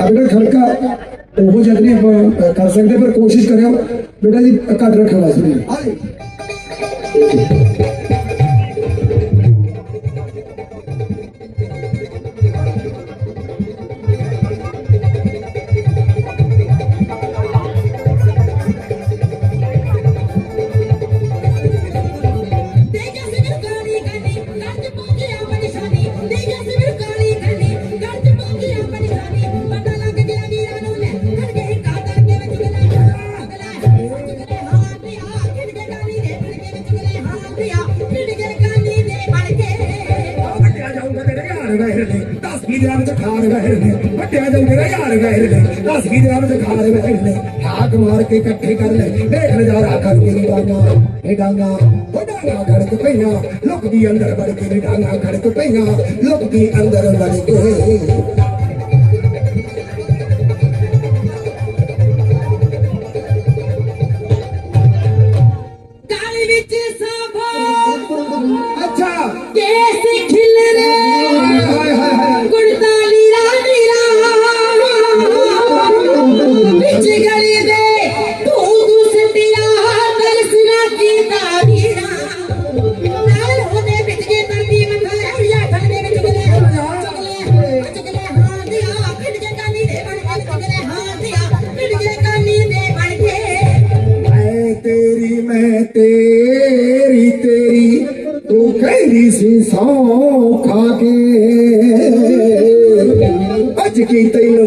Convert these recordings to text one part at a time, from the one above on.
ਆ ਖੜਕਾ ਉਹ ਜਦ ਨਹੀਂ ਆਪਾਂ ਕਰ ਸਕਦੇ, ਪਰ ਕੋਸ਼ਿਸ਼ ਕਰਿਓ। ਬੇਟਾ ਜੀ, ਘੱਟ ਰੱਖਣ ਵਾਸਤੇ ਕੀ ਦਿਨਾਂ ਵਿੱਚ ਖਾਰ ਵਹਿਰ ਨੇ ਵੱਡਿਆ ਜਾਊ ਤੇਰਾ ਯਾਰ ਵਹਿਰ ਨੇ 10 ਕੀ ਦਿਨਾਂ ਵਿੱਚ ਖਾਰ ਵਹਿਰ ਨੇ ਹਾਕ ਮਾਰ ਕੇ ਇਕੱਠੇ ਕਰ ਲੈ ਦੇਖ ਨਜ਼ਾਰਾ ਕਰ ਕੇ ਨੀ ਡਾਂਗਾ ਇਹ ਡਾਂਗਾ ਉਹ ਡਾਂਗਾ ਖੜਕ ਪਈਆਂ ਲੁਕਦੀ ਅੰਦਰ ਵੜ ਕੇ ਨੀ ਡਾਂਗਾ ਖੜਕ ਪਈਆਂ ਕਹਿੰਦੀ ਸੀ ਖਾ ਕੇ। ਅੱਜ ਕੀ ਤੈਨੂੰ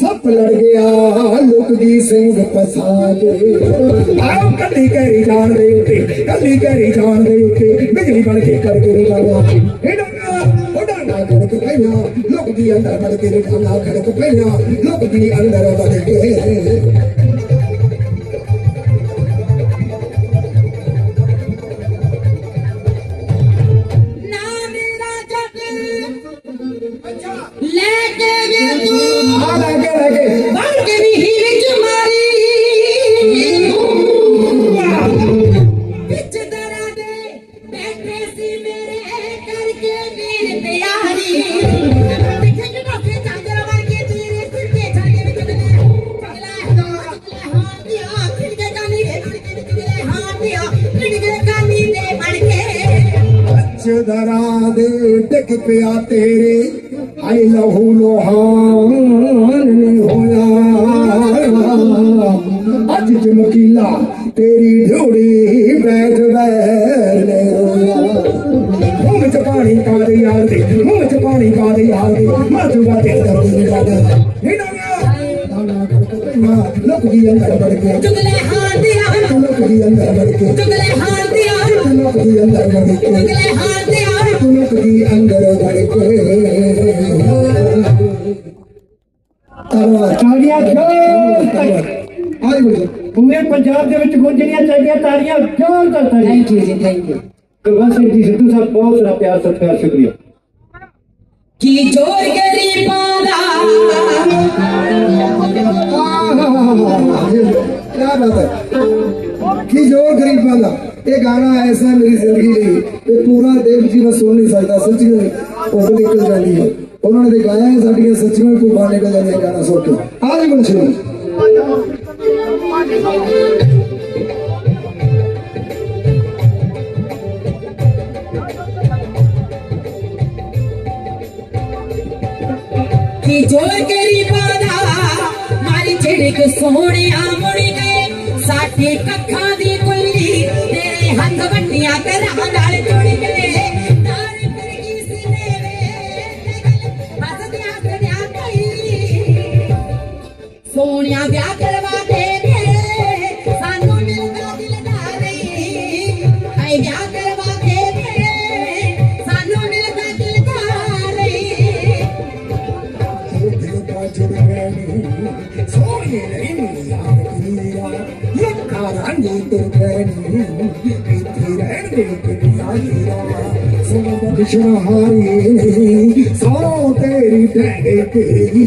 ਸੱਪ ਲੜ ਗਿਆ ਲੁਕਦੀ ਸਿੰਘ ਫਸਾ ਕੇ ਕੱਲੀ ਕਰੀ ਜਾਣ ਦੇ ਉੱਤੇ, ਕੱਲੀ ਕਰੀ ਜਾਣ ਦੇ ਉੱਤੇ, ਬਿਜਲੀ ਬਣ ਕੇ ਕਰ ਕੇ ਜਾਣਾ ਇਹ ਡਾਂਗਾ, ਉਹ ਡਾਂਗਾ ਖੜਕ ਪਈਆਂ ਲੁਕਦੀ ਅੰਦਰ ਵੜ ਕੇ ਡਾਂਗਾ ਖੜਕ ਪਈਆਂ ਲੁਕਦੀ ਅੰਦਰ ਵੜ ਕੇ। ਪਿਆ ਤੇਰੇ? ਹਾਏ ਲਹੂ ਲੋਹਾਨ ਨੀ ਹੋਇਆ। ਅੱਜ ਚਮਕੀਲਾ ਤੇਰੀ ਢੋੜੀ ਬੈਠ ਵੈਰ ਨੇ ਰੋਇਆ ਮੂੰਹ ਚ ਪਾਣੀ ਪਾ ਦੇ ਯਾਰ ਦੇ ਮੂੰਹ ਚ ਪਾਣੀ ਪਾ ਦੇ ਯਾਰ ਦੇ। ਮਾਜੂਗਾ ਤੇ ਦਰਦ ਨਹੀਂ ਲੱਗਦਾ। ਨਹੀਂ ਨਾ ਪਈਆਂ ਲੁਕਦੀ ਅੰਦਰ ਵੜ ਕੇ। ਚੁਗਲੇ ਹਾਂ ਦਿਆ ਲੁਕਦੀ ਅੰਦਰ ਵੜ ਕੇ। ਚੁਗਲੇ ਹਾਂ ਦਿਆ ਲੁਕਦੀ ਅੰਦਰ ਵੜ ਕੇ। ਚੁਗਲੇ ਹਾਂ ਦਿਆ ਅੰਦਰ ਵੜ ਕੇ ਧੰਨਵਾਦ ਤਾੜੀਆਂ ਜ਼ੋਰ ਤੱਕ ਆਈ ਬੋਲੋ ਪੂਰੇ ਪੰਜਾਬ ਦੇ ਵਿੱਚ ਗੂੰਜਣੀਆਂ ਚਾਹੀਦੀਆਂ ਤਾੜੀਆਂ ਜ਼ੋਰ ਤੱਕ thank you ji thank you Gurbakhsh Singh ji Sidhu Sahib ਬਹੁਤ ਸਾਰਾ ਪਿਆਰ ਸਤਿਕਾਰ ਸ਼ੁਕਰੀਆ ਕੀ ਜੋਰ ਗਰੀਬਾਂ ਦਾ? ਕੀ ਜੋਰ ਗਰੀਬਾਂ ਦਾ ਇਹ ਗਾਣਾ ਐਸਾ ਮੇਰੀ ਜ਼ਿੰਦਗੀ ਲਈ। ਪੂਰਾ ਦੇਵ ਜੀ ਮੈਂ ਸੁਣ ਨਹੀਂ ਸਕਦਾ ਸੱਚੀ ਉਹ ਨਿਕਲ ਜਾਂਦੀ ਹੈ। ਉਹਨਾਂ ਨੇ ਗਾਇਆ ਸਾਡੀਆਂ ਸੱਚੀਆਂ ਭੁੱਖਾਂ ਨਿਕਲ ਜਾਂਦੀਆਂ ਗਾਣਾ ਸੁਣ ਕੇ। ਆ ਜੀ ਬੋਲ ਕੀ ਜੋਰ ਗਰੀਬਾਂ ਦਾ ਮਾਰੀ ਝਿੜਕ ਸੋਹਣਿਆ ਮੁੜ ਗਏ ਸਾਡੇ ਕੱਖਾਂ ਦੀ ਕੁੱਲੀ, ਤੇਰੇ ਹੱਥ ਵੰਡੀਆਂ ਕਰਾਂ ਸੋਹਣਿਆ ਵਿਆਹ ਕਰਵਾ ਦੇ ਵੇ ਸਾਨੂੰ ਮਿਲਦਾ ਦਿਲਦਾਰ ਨਹੀਂ ਐ ਵਿਆਹ ਕਰਵਾ ਦੇ ਵੇ ਸਾਨੂੰ ਮਿਲਦਾ ਦਿਲਦਾਰ ਨਹੀਂ। ਦਿਲ ਦਾ ਜੁੜ ਗਏ ਨੀ, ਸੋਹਣੀ ਯਾਰ ਦੁਨੀਆ ਲੱਖਾਂ ਰਾਨੀ ਤੇ ਗਏ ਇੱਥੇ ਰਹਿਣ ਦੇ ਦੁਨੀਆ ਹੀਰਾ ਸੁਣ ਬਖਸ਼ਣ ਸੋ ਤੇਰੀ ਟੈਂਗੇ ਤੇਰੀ।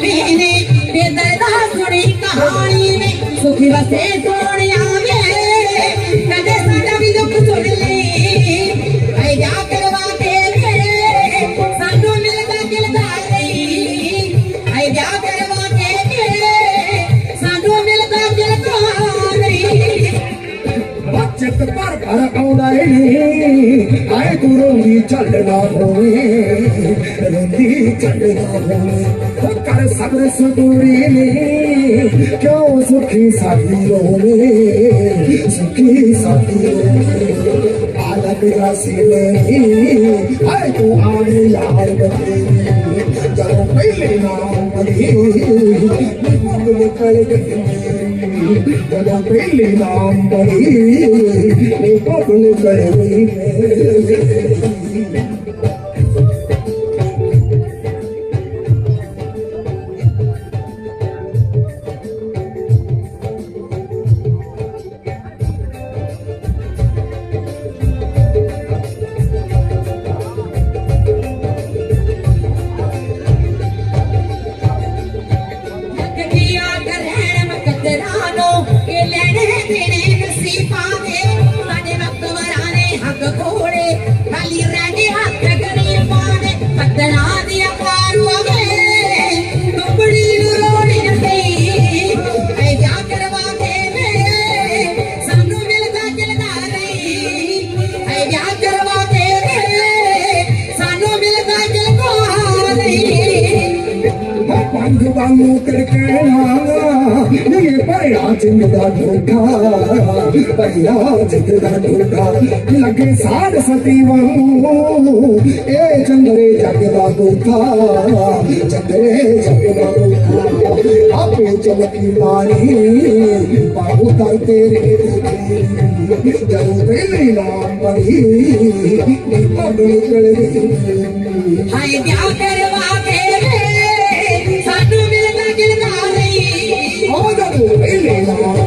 ਕੋ ਲੰਮੇ ਨੇ ਤੇ ਦਰਦਾ ਸੁਣੀ ਕਹਾਣੀ ਵੇ ਨੀ ਆਏ ਤੂੰ ਰੋਂਦੀ ਛੱਡਣਾ ਹੋਵੇ ਰੋਂਦੀ ਛੱਡਣਾ ਹੋਵੇ ਉਹ ਕਰ ਸਬਰ ਸਤੂਰੀ ਨੇ, ਕਿਉਂ ਸੁਖੀ ਸਾਡੀ ਰੋਵੇ? ਸੁਖੀ ਸਾਡੀ ਰੋਵੇ। ਆਲਕ ਰਾਸੀ ਨੇ ਆਏ ਤੂੰ ਆਵੇ ਯਾਰ ਬਤੇ ਜਦੋਂ ਪਹਿਲੇ ਨਾਮ ਬਣੀ ਨਿਕਲ ਗਈ ਜਦੋਂ ਪਹਿਲੀ ਨਾਮ ਬਣੀ ਨੀ ਪਬਲ ਪੰਜ ਵਾਂਗੂ ਕਰਕੇ ਨਾ ਨੀ ਭਰਿਆ ਜਿੰਦ ਦਾ ਢੋਠਾ ਭਰਿਆ ਜਿੰਦ ਦਾ ਢੋਠਾ ਲੱਗੇ ਸਾਧ ਸਤੀ ਵਾਂਗੂ ਇਹ ਚੰਦਰੇ ਜਗ ਦਾ ਦੋਖਾ ਚੰਦਰੇ ਜਗ ਦਾ ਦੋਖਾ ਆਪੇ ਚਮਕੀ ਮਾਰੀ ਬਾਹੂ ਕਰ ਤੇਰੇ ਜਦੋਂ ਪਹਿਲੀ ਨਾਮ ਜਦੋਂ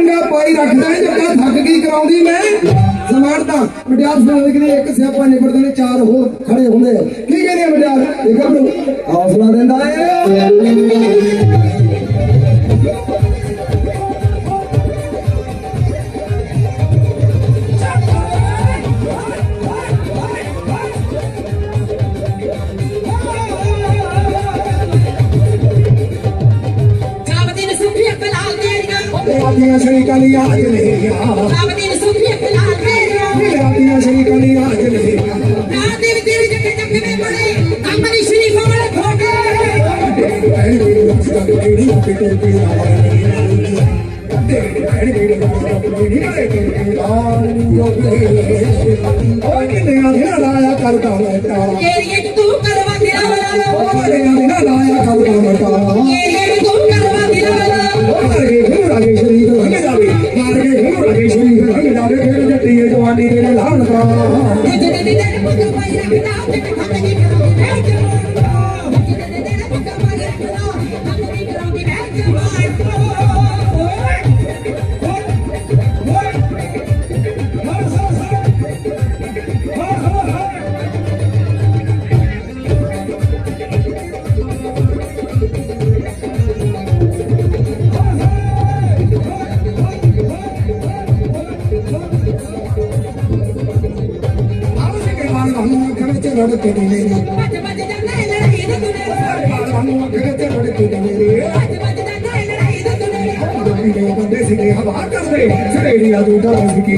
ਪੰਗਾ ਪਾਈ ਰੱਖਦਾ ਹੈ, ਜੱਟਾ ਥੱਕ ਕੀ ਕਰਾਉਂਦੀ ਮੈਂ। ਸਮਾਰਤਾ ਮਟਿਆਰ ਸੁਣਾਉਂਦੇ ਕਿ ਇੱਕ ਸਿਆਪਾ ਨਿਬੜਦੇ ਨੇ ਚਾਰ ਹੋਰ ਖੜੇ ਹੁੰਦੇ ਆ। ਕੀ ਕਹਿੰਦੇ ਆ ਇਹ ਗੱਭਰੂ ਹੌਸਲਾ ਦਿੰਦਾ ਹੈ। ਆਪਣੀਆਂ ਸ਼ਰੀਕਾਂ ਦੀ ਆਜ ਨਹੀਂ ਆ ਜਾਪਦੀ ਨੇ ਸੁਖੀ ਅਖਲਾ ਤੇਰੀਆਂ ਆਪਣੀਆਂ ਸ਼ਰੀਕਾਂ ਦੀ ਆਜ ਨਹੀਂ ਆ ਨਾ ਦੇਵ ਦੇਵ ਜੱਟ ਜੱਟ ਮੇ ਬੜੇ ਦੀ ਸ਼ਰੀਫਾਂ ਵਾਲੇ ਖੋਟੇ। ਲਾਇਆ ਕਰਦਾ ਮੈਂ ਏਰੀਏ ਚ ਤੂੰ ਕਰਵਾ ਤੇਰਾ ਵਾਲਾ ਉਹ ਲਾਇਆ ਕਰਦਾ ਮੈਂ ਏਰੀਏ ਚ ਤੂੰ ਕਰਵਾ ਤੇਰਾ ਵਾਲਾ ਜਵਾਨੀ ਦੇ ਲਾਣ ਦਾ ਜਿਹਦੇ ਦੇ ਦੇ ਪੱਕਾ ਪਾਈ ਰੱਖਦਾ ਤੇ ਖੰਡ ਦੀ ਕਰਾਉਂਦੀ ਬਹਿ ਜਾ ਕਰਦੇ ਸੜੇੜੀਆਂ ਤੋਂ ਕਿ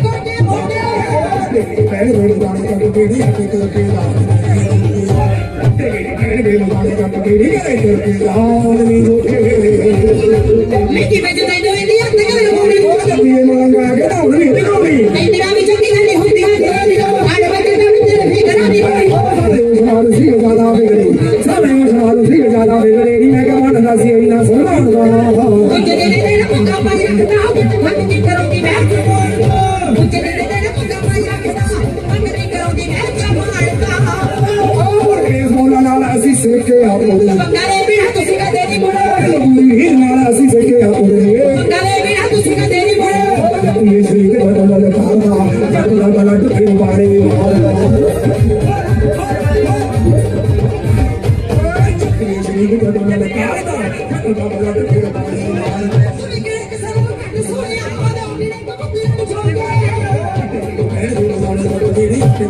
ਗੋਡੇ ਮੋਢੇ ਪੈਰ ਰੋੜ ਜਾਣੇ ਕੱਟ ਕਰਕੇ ਲਾ। ਤੇਰੇ ਪੈਰ ਦੇ ਲਗਾਣੇ ਕੱਟ ਕਿਹੜੀ ਕਰੇ ਕਰਕੇ ਲਾਉਣ ਨਹੀਂ ਰੋਕੇ ਮਿੱਟੀ ਵਿੱਚ ਤੈਨੂੰ ਇੰਨੀ ਹੱਥ ਕਰ ਹੋਣੀ ਉਹ ਜੱਬੀਏ ਮੰਗਾ ਕੇ ਢਾਉਣ ਨਹੀਂ ਦਿਖਾਉਣੀ ਇੰਦਰਾ ਵੀ ਚੰਗੀ ਗੱਲ ਹੁੰਦੀ ਹੈ। ਆੜ ਬੱਚੇ ਦਾ ਵੀ ਤੇਰੇ ਫਿਕਰਾਂ ਦੀ ਹੋਈ। ਸਾਡੇ ਉਸਮਾਨ ਸੀ ਜ਼ਿਆਦਾ ਵਿਗੜੇ ਸਾਡੇ ਉਸਮਾਨ ਸੀ ਜ਼ਿਆਦਾ ਵਿਗੜੇ ਨਹੀਂ ਮੈਂ ਕਿ ਮੰਨਦਾ ਸੀ ਇਹਨਾਂ ਸੋਹਣਾ ਉੱਚੇ ਦੇ ਦੇ ਨਾ ਪੰਗਾ ਪਾਈ ਰੱਖਦਾ ਮੰਗ ਕੀ ਕਰੋਗੀ ਮੈਂ। ਦੇ ਦੇ ਨਾ ਪੰਗਾ ਪਾਈ ਰੱਖਦਾ ਮੰਗ ਕੀ ਕਰੋਗੀ ਮੈਂ। ਜਮਾਲਦਾ ਇਸ ਮੌਲਾ ਨਾਲ ਅਸੀਂ ਸੇਕੇ ਆਪਣੇ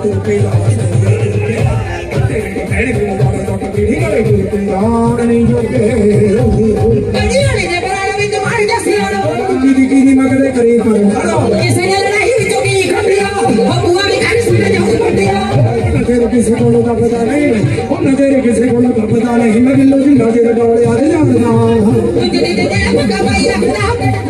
ਕੜੀ ਵਾਲੇ ਦੇ ਬਰਾੜ ਵਿੱਚ ਮਾਰ ਜਾ ਸਿਆਣੋ ਕਿਸੇ ਨੇ ਲੜਾਈ ਵਿੱਚੋਂ ਕੀ ਖੱਟਿਆ ਬੱਬੂਆ ਵੀ ਘਰ ਸੁਣ ਜਾਉ ਪੱਟਿਆ ਕਿਸੇ ਕੋਲੋਂ ਤਾਂ ਪਤਾ ਨਹੀਂ ਉਹਨਾਂ ਤੇਰੇ ਕਿਸੇ ਕੋਲੋਂ ਤਾਂ ਪਤਾ ਨਹੀਂ ਮੈਂ ਬਿੱਲੋ ਜੀ ਤੇਰੇ ਡੋਲੇ ਆ ਜਾਂਦਾ ਉੱਚੇ ਦੇ ਦੇ ਨਾ ਪਾਈ ਰੱਖਦਾ।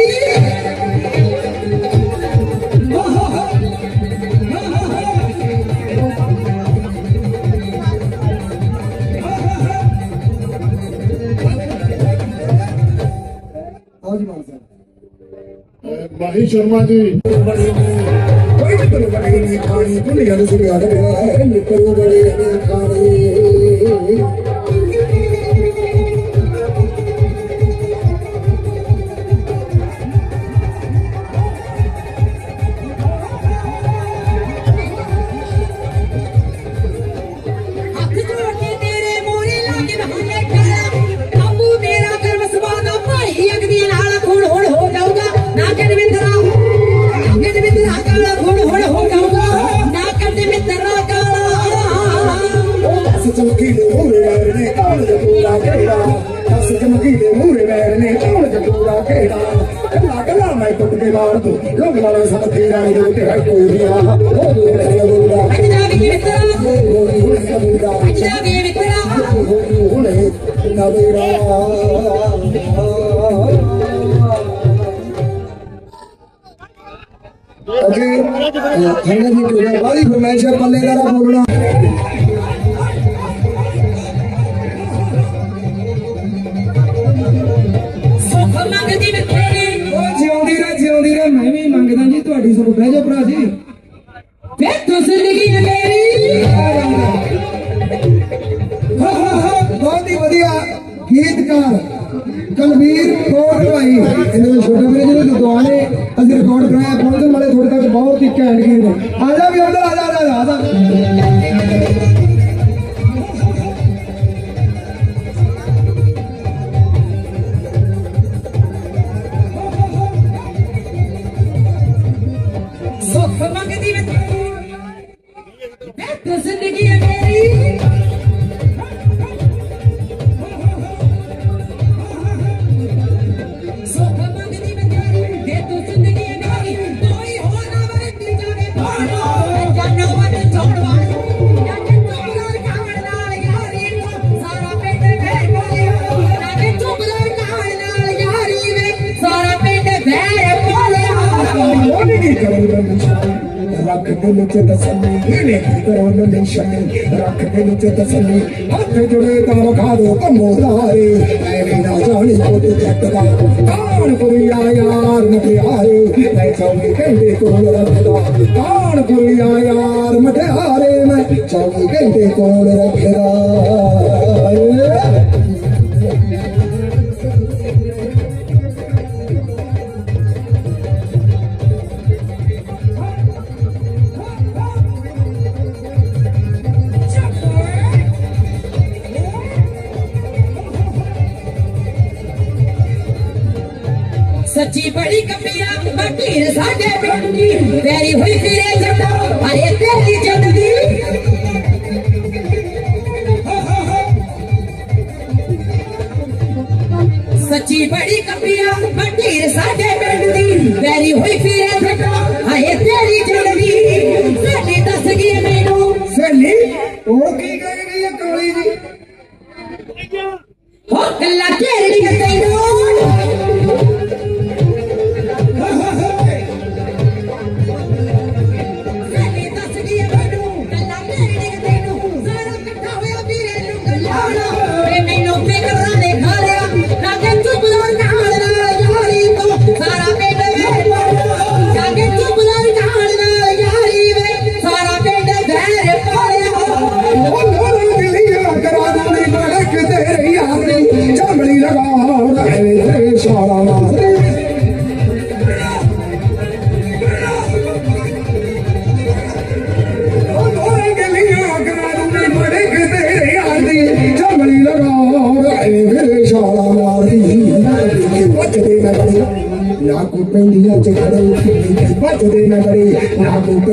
ਸਾਹਿਬ ਮਾਹੀ ਸ਼ਰਮਾ ਜੀ ਕੋਈ ਨਿਕਲ ਬੜੀ ਅੱਜ ਦਾ ਵੀ ਦੀ ਕਿਹੜਾ ਵਾਲੀ ਫਰਮਾਇਸ਼ ਹੈ ਪੱਲੇਦਾਰਾ ਬੋਲਣਾ ਸੁੱਖ ਮੰਗਦੀ ਮੈਂ ਉਹ ਜਿਉਂਦੀ ਰਹਿ ਜਿਉਂਦੀ ਰਹਿ, ਮੈਂ ਵੀ ਮੰਗਦਾ ਜੀ, ਤੁਹਾਡੀ ਸੁਖ ਬਹਿ ਜਾ ਭਰਾ ਜੀ। ਵੇਖੋ ਜ਼ਿੰਦਗੀ ਹੈ ਮੇਰੀ ਬਹੁਤ ਹੀ ਵਧੀਆ ਗੀਤਕਾਰ ਕਲਵੀਰ ਕੋਟ ਭਾਈ। ਇਹਨਾਂ ਦੇ ਛੋਟੇ ਵੀਰੇ ਜਿਹੜੇ ਦੁਆ ਨੇ ਅਸੀਂ ਰਿਕਾਰਡ ਕਰਾਇਆ ਪਹੁੰਚਣ ਵਾਲੇ ਤੁਹਾਡੇ ਤੱਕ ਬਹੁਤ ਹੀ ਘੈਂਟ ਗੀਤ ਨੇ। ਆ ਜਾ ਵੀ ਉਧਰ ਆ ਜਾ ਆ ਜਾ, ਆ ਜਾ। ਰੱਖ ਦੇ ਵਿੱਚ ਤਸੱਲੀ ਇਹਨੇ ਕੀ ਕਰੂਗਾ ਨਿਸ਼ਾਨੀ, ਰੱਖ ਦੇ ਵਿੱਚ ਤਸੱਲੀ, ਹੱਥ ਜੁੜੇ ਤਾਂ ਵਖਾ ਦੋ ਕੰਮੋ ਐਵੇਂ ਨਾ ਜਾਣੀ ਪੁੱਤ ਜੱਟ ਦਾ ਕਾਣ ਕੁੜੀਆ ਯਾਰ ਮਠਿਆਰੇ ਮੈਂ ਚੌਵੀ ਘੰਟੇ ਕੋਲ ਰੱਖਦਾ ਕਾਣ ਕੁੜੀਆ ਯਾਰ ਮਠਿਆਰੇ ਮੈਂ ਚੌਵੀ ਘੰਟੇ ਕੋਲ ਰੱਖਦਾ। ਬੜੀ ਕਮੀਆਂ ਬਾਕੀ ਸਾਡੇ ਪਿੰਡ ਦੀ। ਵੈਰੀ ਹੋਈ ਫਿਰੇ ਜਦੋਂ ਅਰੇ ਤੇਰੀ ਜਦ ਦੀ। ਸੱਚੀ ਬੜੀ ਕਮੀਆਂ ਬਾਕੀ ਸਾਡੇ ਪਿੰਡ ਦੀ। ਵੈਰੀ ਹੋਈ ਫਿਰੇ ਜਦੋਂ ਅਰੇ ਤੇਰੀ ਜਦ ਦੀ। ਸਾਡੇ ਦੱਸ ਗਈ ਮੈਨੂੰ। ਸਨੀ ਉਹ ਕੀ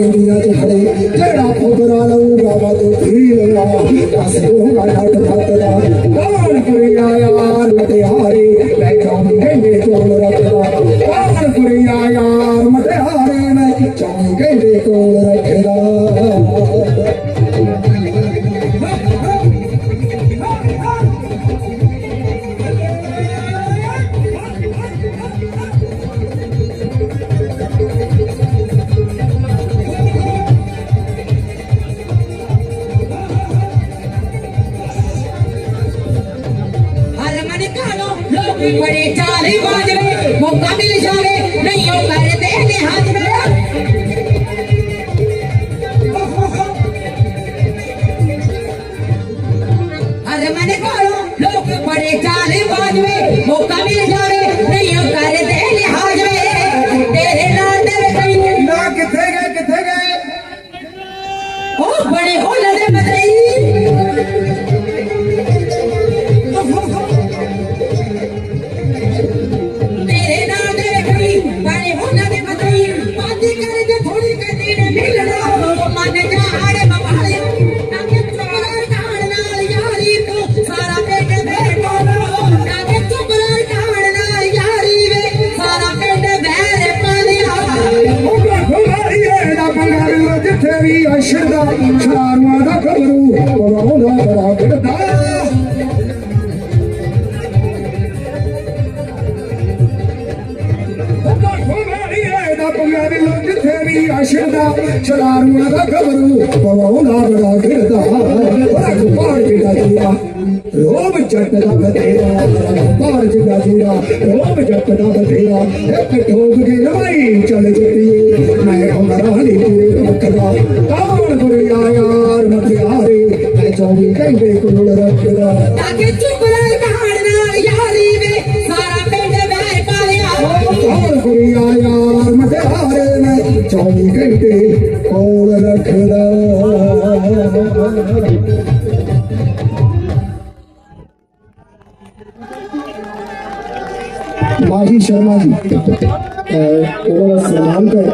ದುನಿಯಾ ತುಹರೆ ಜಡ ಪುರಾಣವು ರಾಮದು ಧೀರಯ ಕಾಸೋ ಗಾನಾಟ ಭಾತದ ಕಾಣ ಕುರಿಯಾಯ ನಟೆ ಹಾರಿ ಲೈಕಂ ಹೆಣ್ಣೆ ತೋಳರ ਵੱਜਦਾ ਤੇਰਾ ਰੋਮ ਜੱਟਦਾ ਬਥੇਰਾ ਇੱਕ ਠੋਕ ਦੀ ਲਵਾਈ ਚੱਲ ਜੱਤੀ। ਮੈਂ ਹੁਨਰਾਂ ਨਹੀਂ ਤੇਰੇ ਪੱਕਦਾ ਕਾਵਣ ਗੁਰਿਆ ਯਾਰ ਮਥਿਆਰੇ ਮੈਂ ਚੌਵੀ ਕਹਿੰਦੇ ਕੋਲ ਰੱਖਦਾ। ਤਾਕੇ ਚੁੱਪ ਰਹਿ ਕਹਾਣ ਨਾਲ ਯਾਰੀ ਵੇ ਸਾਰਾ ਪਿੰਡ ਵਹਿ ਪਾਲਿਆ। ਕਾਵਣ ਗੁਰਿਆ ਯਾਰ ਮਥਿਆਰੇ ਮੈਂ ਚੌਵੀ ਕਹਿੰਦੇ ਕੋਲ ਰੱਖਦਾ। ਮਾਹੀ ਸ਼ਰਮਾ ਜੀ। ਉਹਨਾਂ ਦਾ ਸਨਮਾਨ ਕਰ